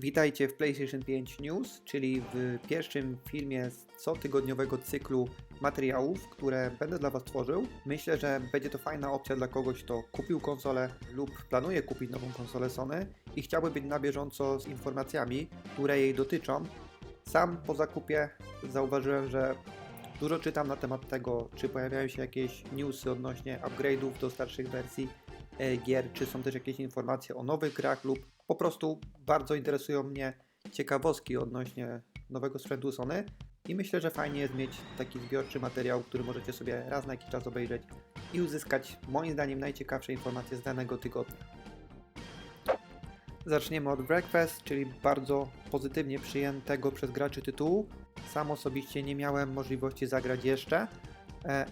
Witajcie w PlayStation 5 News, czyli w pierwszym filmie z cotygodniowego cyklu materiałów, które będę dla Was tworzył. Myślę, że będzie to fajna opcja dla kogoś, kto kupił konsolę lub planuje kupić nową konsolę Sony i chciałby być na bieżąco z informacjami, które jej dotyczą. Sam po zakupie zauważyłem, że dużo czytam na temat tego, czy pojawiają się jakieś newsy odnośnie upgrade'ów do starszych wersji gier, czy są też jakieś informacje o nowych grach lub po prostu bardzo interesują mnie ciekawostki odnośnie nowego sprzętu Sony i myślę, że fajnie jest mieć taki zbiorczy materiał, który możecie sobie raz na jakiś czas obejrzeć i uzyskać moim zdaniem najciekawsze informacje z danego tygodnia. Zaczniemy od Breakfast, czyli bardzo pozytywnie przyjętego przez graczy tytułu. Sam osobiście nie miałem możliwości zagrać jeszcze, e,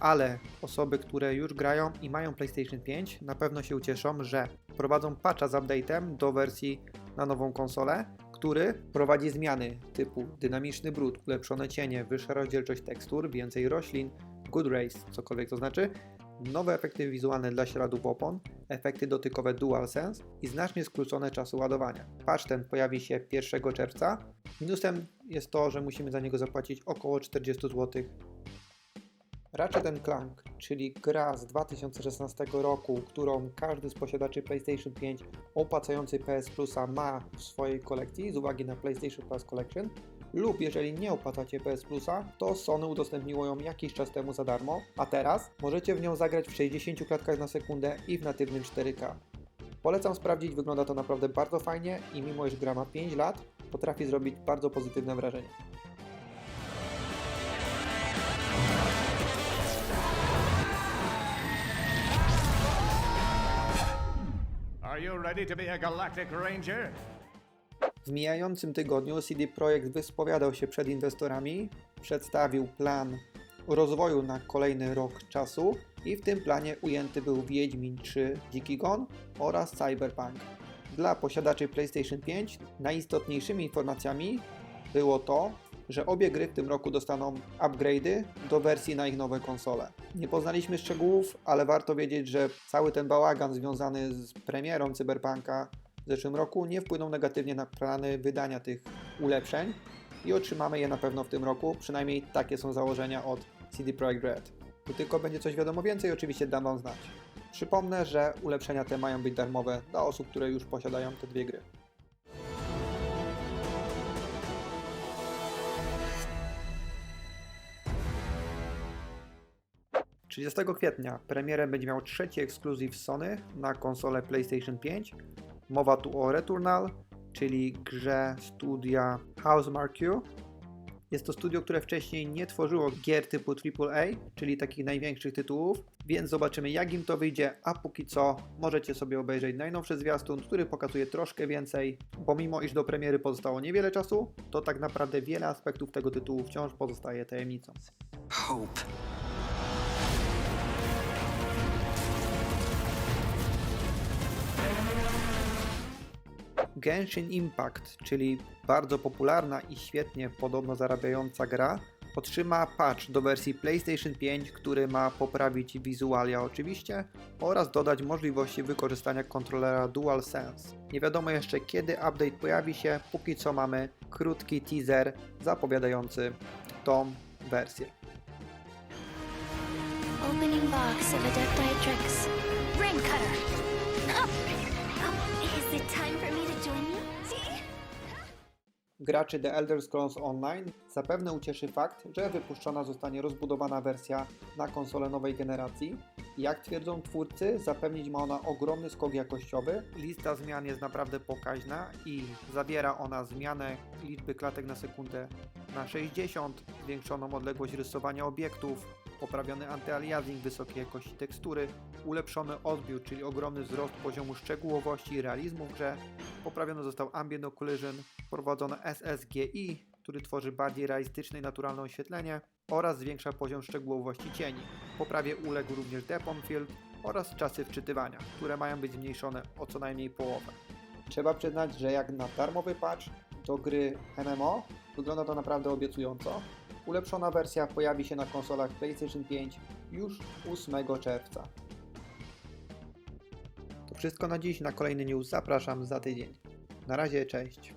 ale osoby, które już grają i mają PlayStation 5 na pewno się ucieszą, że prowadzą patcha z update'em do wersji na nową konsolę, który prowadzi zmiany typu dynamiczny brud, ulepszone cienie, wyższa rozdzielczość tekstur, więcej roślin, good race, cokolwiek to znaczy, nowe efekty wizualne dla śladów opon, efekty dotykowe DualSense i znacznie skrócone czasy ładowania. Patch ten pojawi się 1 czerwca. Minusem jest to, że musimy za niego zapłacić około 40 zł. Ratchet Clank, czyli gra z 2016 roku, którą każdy z posiadaczy PlayStation 5 opłacający PS Plusa ma w swojej kolekcji z uwagi na PlayStation Plus Collection, lub jeżeli nie opłacacie PS Plusa, to Sony udostępniło ją jakiś czas temu za darmo, a teraz możecie w nią zagrać w 60 klatkach na sekundę i w natywnym 4K. Polecam sprawdzić, wygląda to naprawdę bardzo fajnie i mimo iż gra ma 5 lat, potrafi zrobić bardzo pozytywne wrażenie. You ready to be a Galactic Ranger? W mijającym tygodniu CD Projekt wyspowiadał się przed inwestorami, przedstawił plan rozwoju na kolejny rok czasu i w tym planie ujęty był Wiedźmin 3 Dziki Gon oraz Cyberpunk. Dla posiadaczy PlayStation 5 najistotniejszymi informacjami było to, że obie gry w tym roku dostaną upgrade'y do wersji na ich nowe konsole. Nie poznaliśmy szczegółów, ale warto wiedzieć, że cały ten bałagan związany z premierą Cyberpunka w zeszłym roku nie wpłynął negatywnie na plany wydania tych ulepszeń i otrzymamy je na pewno w tym roku, przynajmniej takie są założenia od CD Projekt Red. Gdy tylko będzie coś wiadomo więcej, oczywiście dam Wam znać. Przypomnę, że ulepszenia te mają być darmowe dla osób, które już posiadają te dwie gry. – 30 kwietnia premierę będzie miał trzeci ekskluzyw Sony na konsolę PlayStation 5. Mowa tu o Returnal, czyli grze studia Housemarque. Jest to studio, które wcześniej nie tworzyło gier typu AAA, czyli takich największych tytułów, więc zobaczymy jak im to wyjdzie, a póki co możecie sobie obejrzeć najnowszy zwiastun, który pokazuje troszkę więcej, bo mimo iż do premiery pozostało niewiele czasu, to tak naprawdę wiele aspektów tego tytułu wciąż pozostaje tajemnicą. Hope. Genshin Impact, czyli bardzo popularna i świetnie podobno zarabiająca gra, otrzyma patch do wersji PlayStation 5, który ma poprawić wizualia oczywiście oraz dodać możliwości wykorzystania kontrolera DualSense. Nie wiadomo jeszcze kiedy update pojawi się, póki co mamy krótki teaser zapowiadający tą wersję. Opening box of Adepti Ring cutter. Oh. Oh, Is it time for me? Graczy The Elder Scrolls Online zapewne ucieszy fakt, że wypuszczona zostanie rozbudowana wersja na konsolę nowej generacji. Jak twierdzą twórcy, zapewnić ma ona ogromny skok jakościowy. Lista zmian jest naprawdę pokaźna i zawiera ona zmianę liczby klatek na sekundę na 60, zwiększoną odległość rysowania obiektów, poprawiony antyaliasing wysokiej jakości tekstury, ulepszony odbiór, czyli ogromny wzrost poziomu szczegółowości i realizmu w grze, poprawiony został ambient occlusion, wprowadzono SSGI, który tworzy bardziej realistyczne i naturalne oświetlenie oraz zwiększa poziom szczegółowości cieni. Poprawie uległ również depth on field oraz czasy wczytywania, które mają być zmniejszone o co najmniej połowę. Trzeba przyznać, że jak na darmowy patch do gry MMO wygląda to naprawdę obiecująco. Ulepszona wersja pojawi się na konsolach PlayStation 5 już 8 czerwca. Wszystko na dziś. Na kolejny news zapraszam za tydzień. Na razie, cześć.